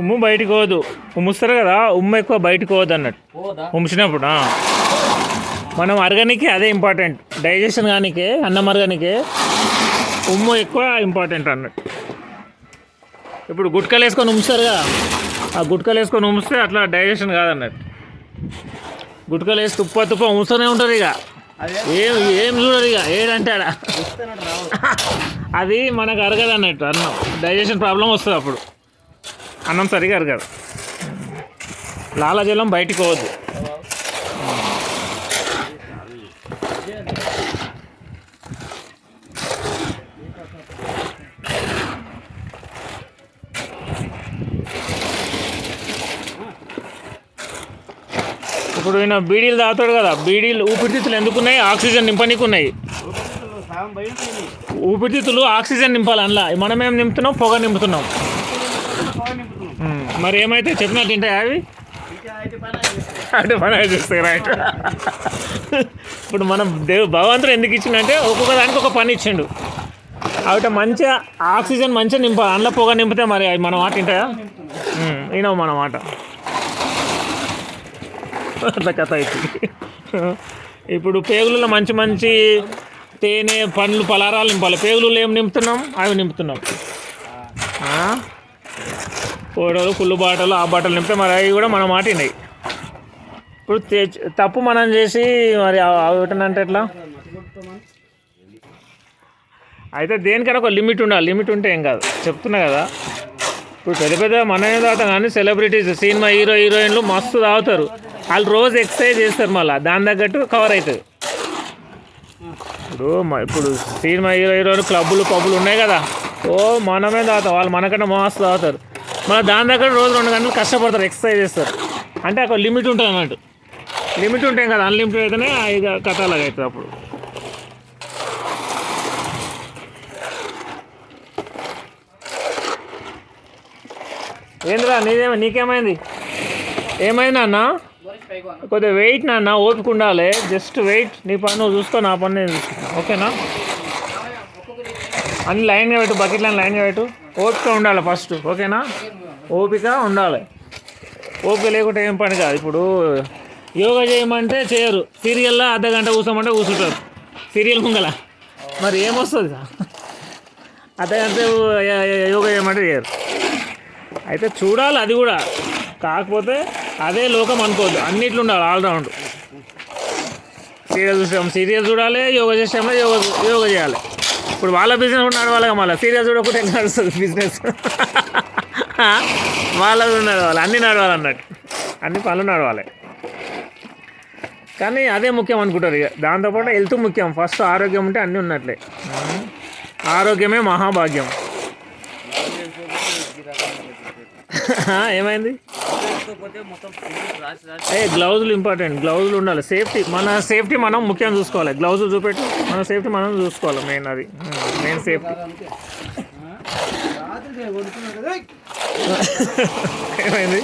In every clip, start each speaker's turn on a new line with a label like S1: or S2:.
S1: ఉమ్ము బయటికి పోదు. ఉమ్ముస్తారు కదా ఉమ్ము ఎక్కువ బయటికి పోదు అన్నట్టు. ఉమ్మిసినప్పుడు. మనం అరగనికి అదే ఇంపార్టెంట్ డైజెషన్ కానికే అన్నం అరగనికే ఉమ్ము ఎక్కువ ఇంపార్టెంట్ అన్నట్టు. ఇప్పుడు గుట్కలు వేసుకొని ఉమ్ముస్తారు కదా. ఆ గుట్కలు వేసుకొని ఉమ్మిస్తే అట్లా డైజెషన్ కాదన్నట్టు. గుట్కలు వేసి తుప్ప తుప్ప ఉంచుతూనే ఉంటుంది ఇక. ఏం ఏం చూడరు ఇక. ఏడంటే ఆడ అది మనకు అరగదు అన్నట్టు అన్నం. డైజెషన్ ప్రాబ్లం వస్తుంది అప్పుడు. అన్నం సరిగా అరగదు. లాలాజలం బయటికి పోవద్దు. ఇప్పుడు ఈయన బీడీలు తాగుతాడు కదా బీడీలు ఊపిరితిత్తులు ఎందుకున్నాయి? ఆక్సిజన్ నింపనీకి ఉన్నాయి ఊపిరితిత్తులు ఆక్సిజన్ నింపాలి అందులో. మనం ఏం నింపుతున్నాం? పొగ నింపుతున్నాం. మరి ఏమైతే చెప్పినట్టు తింటాయి అవి? అంటే పని చేస్తాయి రైట్. ఇప్పుడు మనం దేవు భగవంతుడు ఎందుకు ఇచ్చిండంటే ఒక్కొక్క దానికి ఒక పని ఇచ్చిండు. అవిట మంచిగా ఆక్సిజన్ మంచిగా నింపాలి. అందులో పొగ నింపితే మరి అవి మన మాట తింటాయా? ఉమ్, వినవు మన మాట. అట్లా కథ అవుతుంది ఇప్పుడు పేగులలో మంచి మంచి తేనె పండ్లు పలారాలు నింపాలి. పేగులు ఏం నింపుతున్నాం? అవి నింపుతున్నాం. కోడలు కుళ్ళు బాటలు ఆ బాటలు నింపితే మరి అవి కూడా మన మాటినాయి ఇప్పుడు తప్పు మనం చేసి మరి అంటే ఎట్లా? అయితే దేనికైనా ఒక లిమిట్ ఉండాలి. లిమిట్ ఉంటే ఏం కాదు. చెప్తున్నా కదా. ఇప్పుడు పెద్ద పెద్ద మనమే తాగుతాం కానీ సెలబ్రిటీస్ సినిమా హీరో హీరోయిన్లు మస్తు తాగుతారు. వాళ్ళు రోజు ఎక్సర్సైజ్ చేస్తారు మళ్ళీ. దాని తగ్గట్టు కవర్ అవుతుంది. ఇప్పుడు ఇప్పుడు సినిమా హీరో హీరోలు క్లబ్బులు పబ్బులు ఉన్నాయి కదా. ఓ మనమే తాగుతాం. వాళ్ళు మనకన్నా మస్తు తాగుతారు. మన దాని దగ్గర రోజు రెండు గంటలు కష్టపడతారు ఎక్సర్సైజ్ చేస్తారు. అంటే ఒక లిమిట్ ఉంటుంది అన్నట్టు. లిమిట్ ఉంటాయి కదా అన్లిమిటెడ్ అయితేనే ఇది కథ అలాగ అవుతుంది అప్పుడు. ఏంద్రా నీదేమో నీకేమైంది? ఏమైంది అన్న? కొద్దిగా వెయిట్ నాన్న ఓపిక ఉండాలి. Just wait. నీ పని నువ్వు చూసుకో నా పని నేను చూసుకుంటా. ఓకేనా? అన్ని లైన్గా పెట్టు బకెట్లను లైన్గా పెట్టు. ఓపిక ఉండాలి ఫస్ట్ ఓకేనా? ఓపిక ఉండాలి. ఓపిక లేకుంటే ఏం పని కాదు. ఇప్పుడు యోగా చేయమంటే చేయరు. సీరియల్లో అర్ధ గంట కూర్చోమంటే కూర్చుంటారు. సీరియల్ ముంగల. మరి ఏమొస్తుంది? అర్ధ గంట యోగా చేయమంటే చేయరు. అయితే చూడాలి అది కూడా. కాకపోతే అదే లోకం అనుకోవద్దు. అన్నిట్లు ఉండాలి ఆల్రౌండ్ సీరియల్ చూసాం సీరియల్ చూడాలి యోగా చేసామో యోగా యోగా చేయాలి. ఇప్పుడు వాళ్ళ బిజినెస్ కూడా నడవాలి మళ్ళీ సీరియల్ చూడకుండా ఎట్లా నడుస్తుంది బిజినెస్ వాళ్ళది కూడా నడవాలి అన్నీ నడవాలి అన్నట్టు. అన్ని పనులు నడవాలి. కానీ అదే ముఖ్యం అనుకుంటారు ఇక. దాంతోపాటు హెల్త్ ముఖ్యం. ఫస్ట్ ఆరోగ్యం ఉంటే అన్నీ ఉన్నట్లే. ఆరోగ్యమే మహాభాగ్యం. ఏమైంది? ఏ గ్లౌజులు ఇంపార్టెంట్ గ్లౌజులు ఉండాలి. సేఫ్టీ మన సేఫ్టీ మనం ముఖ్యం చూసుకోవాలి. గ్లౌజులు చూపెట్టు మన సేఫ్టీ మనం చూసుకోవాలి మెయిన్ అది. Main safety. ఏమైంది?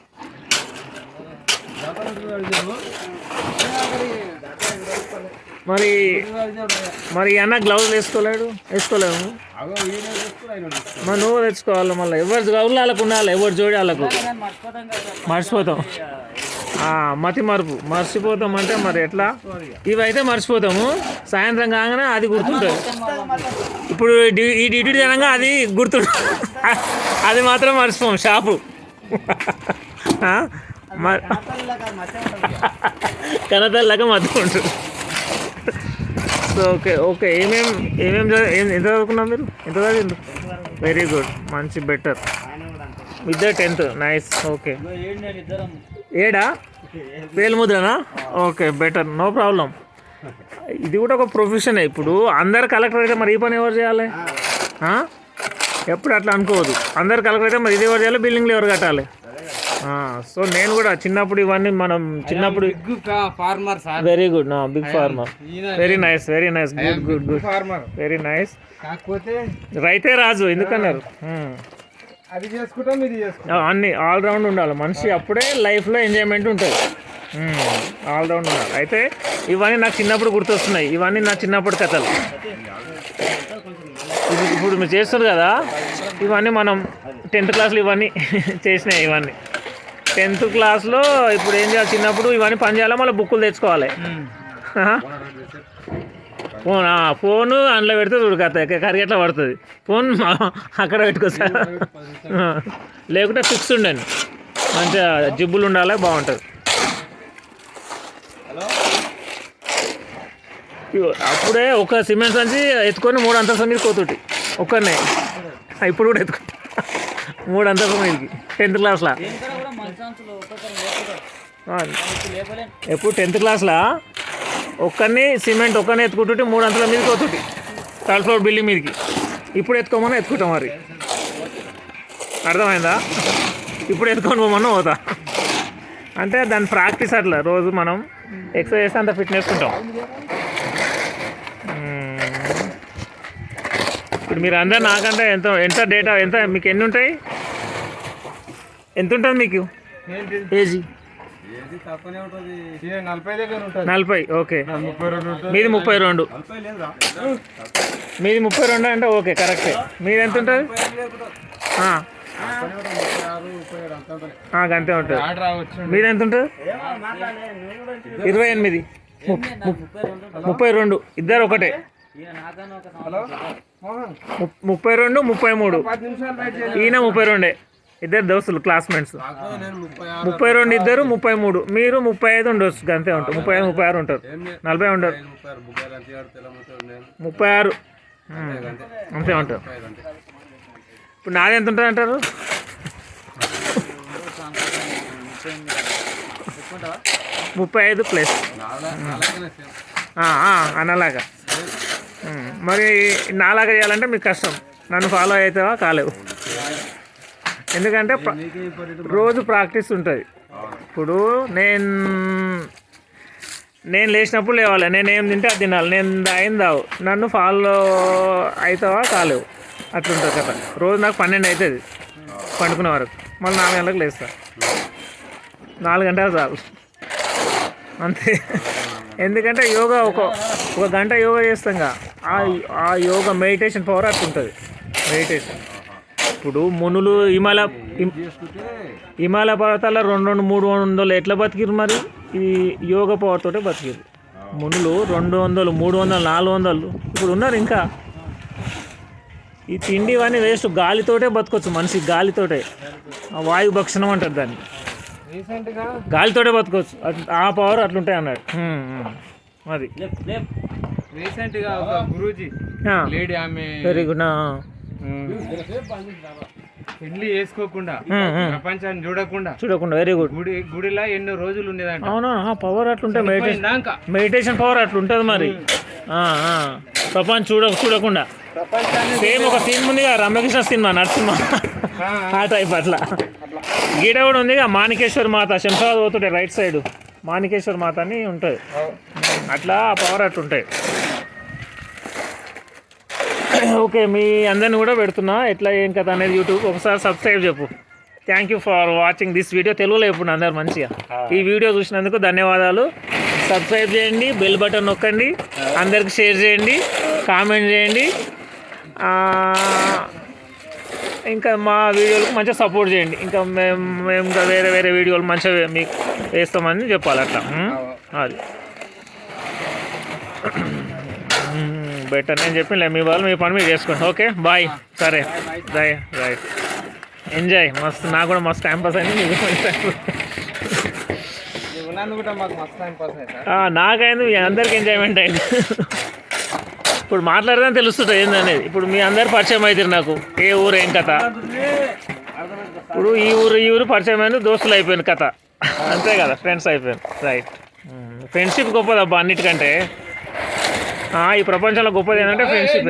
S1: మరి మరి అన్న గ్లౌజ్ వేసుకోలేడు? వేసుకోలేము మరి నువ్వు తెచ్చుకోవాలి మళ్ళీ. ఎవరు గ్లౌజులు వాళ్ళకు ఉండాలి? ఎవరు జోడి వాళ్ళకు?
S2: మర్చిపోతాం.
S1: మతి మరుపు. మర్చిపోతాం అంటే మరి ఎట్లా? ఇవైతే మర్చిపోతాము. సాయంత్రం కాగానే అది గుర్తుంటుంది. ఇప్పుడు ఈ డ్యూటీ జనంగా అది గుర్తుంటుంది అది మాత్రం మర్చిపోం. షాపు. కనతల్లాగా మధ్య ఉంటుంది. సో ఓకే ఓకే ఏమేం ఏమేం ఏం ఎంత చదువుకున్నారు మీరు? ఎంత చదివిండ్రు? వెరీ గుడ్ మంచి బెటర్ ఇద్దరు టెన్త్ నైస్ ఓకే
S2: ఏడు?
S1: వేలుముద్రనా ఓకే బెటర్ నో ప్రాబ్లం ఇది కూడా ఒక ప్రొఫెషన్ ఇప్పుడు. అందరు కలెక్టర్ అయితే మరి ఈ పని ఎవరు చేయాలి? ఎప్పుడు అట్లా అనుకోవద్దు. అందరు కలెక్టర్ అయితే మరి ఇది ఎవరు చేయాలి? బిల్డింగ్లు ఎవరు కట్టాలి? సో నేను కూడా చిన్నప్పుడు ఇవన్నీ మనం చిన్నప్పుడు
S3: big farmer sir.
S1: Very good నా big farmer. Very nice very nice good good good
S3: farmer.
S1: Very nice
S3: కాకపోతే
S1: రైతే రాజు ఎందుకన్నారు? ఉమ్.
S3: అది చేసుకుంటాం ఇది చేసుకుంటాం.
S1: అన్ని ఆల్ రౌండ్ ఉండాలి. మనిషి అప్పుడే లైఫ్లో ఎంజాయ్మెంట్ ఉంటుంది. ఆల్ రౌండ్ ఉండాలి. అయితే ఇవన్నీ నాకు చిన్నప్పుడు గుర్తొస్తున్నాయి. ఇవన్నీ నా చిన్నప్పుడు కథలు. ఇప్పుడు మీరు చేస్తారు కదా? ఇవన్నీ మనం టెన్త్ క్లాస్లో ఇవన్నీ చేసినాయి ఇవన్నీ. టెన్త్ క్లాస్లో ఇప్పుడు ఏం చేయాలి? చిన్నప్పుడు ఇవన్నీ పని చేయాలి? మళ్ళీ బుక్కులు తెచ్చుకోవాలి. ఫోన్ ఫోన్ అందులో పెడితే చూడు కథ. కరిగెట్లా పడుతుంది? ఫోన్ అక్కడ పెట్టుకోసా లేకుంటే ఫిక్స్ ఉండండి మంచిగా జిబ్బులు ఉండాలి బాగుంటుంది. అప్పుడే ఒక సిమెంట్ సంచి ఎత్తుకొని మూడు అంతస్తుల మీద కోతుటి. ఒక్కనే ఇప్పుడు కూడా ఎత్తుకో మూడు అంతస్తుల మీదకి. టెన్త్ క్లాస్లో. ఎప్పుడు టెన్త్ క్లాస్లో? ఒక్కరిని సిమెంట్ ఒక్కరిని ఎత్తుకుంటుంటే మూడు అంతల మీదకి పోతుంటే థర్డ్ ఫ్లోర్ బిల్డింగ్ మీదకి. ఇప్పుడు ఎత్తుకోమని ఎత్తుకుంటాం మరి. అర్థమైందా? ఇప్పుడు ఎత్తుకొని పోమన్నా పోతా. అంటే దాని ప్రాక్టీస్ అట్లా రోజు మనం ఎక్సర్సైజ్ చేస్తే అంత ఫిట్నెస్ ఉంటాం. ఇప్పుడు మీరు అందరు నాకంటే ఎంత ఎంత డేటా ఎంత మీకు ఎన్ని ఉంటాయి? ఎంత ఉంటుంది మీకు? ఏజీ?
S3: నలభై దగ్గర ఉంటుంది.
S1: నలభై ఓకే.
S3: ముప్పై రెండు ఉంటుంది.
S1: మీది ముప్పై రెండు. మీది ముప్పై రెండు అంటే ఓకే కరెక్టే. మీది ఎంత ఉంటుంది?
S3: అంత ఉంటుంది.
S1: మీది ఎంత ఉంటుంది? ఇరవై ఎనిమిది.
S2: ముప్పై రెండు.
S1: ఇద్దరు ఒకటే. ముప్పై రెండు ముప్పై మూడు. ఈయన ముప్పై రెండే. ఇద్దరు దోస్తులు క్లాస్మేట్స్
S3: ముప్పై
S1: రెండు ఇద్దరు ముప్పై మూడు. మీరు ముప్పై ఐదు ఉండొచ్చు అంతే ఉంటారు ముప్పై ఐదు ముప్పై ఆరు ఉంటారు. నలభై ఉండరు.
S3: ముప్పై ఆరు. అంతే
S1: ఉంటారు ఇప్పుడు నాది ఎంత ఉంటుంది అంటారు?
S2: ముప్పై
S1: ఐదు ప్లస్. ఉమ్, మరి నాలాగా చేయాలంటే మీకు కష్టం. నన్ను ఫాలో అవుతావా కాలేవు. ఎందుకంటే రోజు ప్రాక్టీస్ ఉంటుంది. ఇప్పుడు నేను నేను లేచినప్పుడు లేవాలి. నేను ఏం తింటే అది తినాలి. నేను తాగింది దావు నన్ను ఫాలో అవుతావా కాలేవు. అట్లుంటుంది కదా రోజు నాకు పన్నెండు అవుతుంది పండుకునే వరకు. మళ్ళీ నాలుగు గంటలకు లేస్తా. నాలుగు గంటలు చాలు. అంతే. ఎందుకంటే యోగా ఒక ఒక గంట యోగా చేస్తాం కదా ఆ ఆ యోగా మెడిటేషన్ పవర్ అట్లుంటుంది. మెడిటేషన్. ఇప్పుడు మునులు హిమాలయ హిమ్-
S3: చేసుకుంటే
S1: హిమాలయ పర్వతాల్లో రెండు రెండు మూడు వందలు ఎట్లా బతికిరు మరి? ఈ యోగ పవర్ తోటే బతికిరు మునులు రెండు వందలు మూడు వందలు నాలుగు వందలు ఇప్పుడు ఉన్నారు ఇంకా. ఈ తిండి ఇవన్నీ వేస్ట్ గాలితోటే బతకొచ్చు మనిషి గాలితోటే. ఆ వాయు భక్షణం అంటారు దాన్ని. గాలితోటే బతకొచ్చు. ఆ పవర్ అట్లుంటాయి అన్నాడు. అది
S2: లేప్ లేప్
S3: రీసెంట్గా ఒక గురూజీ లేడీ ఆమె
S1: వెరీ గుడ్
S3: పెళ్ళి చేసుకోకుండా ప్రపంచాన్ని చూడకుండా
S1: చూడకుండా వెరీ గుడ్
S3: గుడి గుడిలా ఎన్నో రోజులు ఉండేదంట.
S1: అవునా పవర్ అట్లుంటే మెడిటేషన్ మెడిటేషన్ పవర్ అట్లుంటుంది మరి. ప్రపంచం చూడ చూడకుండా. సేమ్ ఒక సీన్ ఉందిగా రమ్యకృష్ణ సినిమా నరసింహ.
S3: ఆ,
S1: టైప్ అట్లా. గీడ కూడా ఉందిగా మాణికేశ్వర్ మాత శంషాబాద్ పోతుంటే రైట్ సైడ్ మాణికేశ్వర్ మాత అని ఉంటుంది అట్లా పవర్ అట్లుంటాయి. ఓకే మీ అందరిని కూడా పెడుతున్నా. ఎట్లా ఏం కథ అనేది యూట్యూబ్ ఒకసారి సబ్స్క్రైబ్ చెప్పు. Thank you for watching this video తెలుగులో ఇప్పుడు అందరు మంచిగా. ఈ వీడియో చూసినందుకు ధన్యవాదాలు. సబ్స్క్రైబ్ చేయండి బెల్ బటన్ నొక్కండి అందరికి షేర్ చేయండి కామెంట్ చేయండి. ఇంకా మా వీడియోలకు మంచిగా సపోర్ట్ చేయండి. ఇంకా మేము మేము ఇంకా వేరే వేరే వీడియోలు మంచిగా మీకు వేస్తామని చెప్పాలి అట్లా? అది. బెటర్ నేను చెప్పిన మీ వాళ్ళు మీ పని మీరు చేసుకోండి ఓకే బాయ్. సరే. Bye right enjoy. మస్తు నాకు కూడా మస్తు టైం పాస్ అయింది మీకు నాకైంది మీ అందరికి ఎంజాయ్మెంట్ అయింది. ఇప్పుడు మాట్లాడదాం తెలుస్తుంటుంది ఏందనేది. ఇప్పుడు మీ అందరు పరిచయం అవుతారు నాకు. ఏ ఊరు ఏం కథ? ఇప్పుడు ఈ ఊరు ఈ ఊరు పరిచయం అయింది దోస్తులు అయిపోయింది కథ. అంతే కదా ఫ్రెండ్స్ అయిపోయింది రైట్ ఫ్రెండ్షిప్ గొప్పదబ్బా అన్నిటికంటే. ఈ ప్రపంచంలో గొప్పది ఏంటంటే ఫ్రెండ్షిప్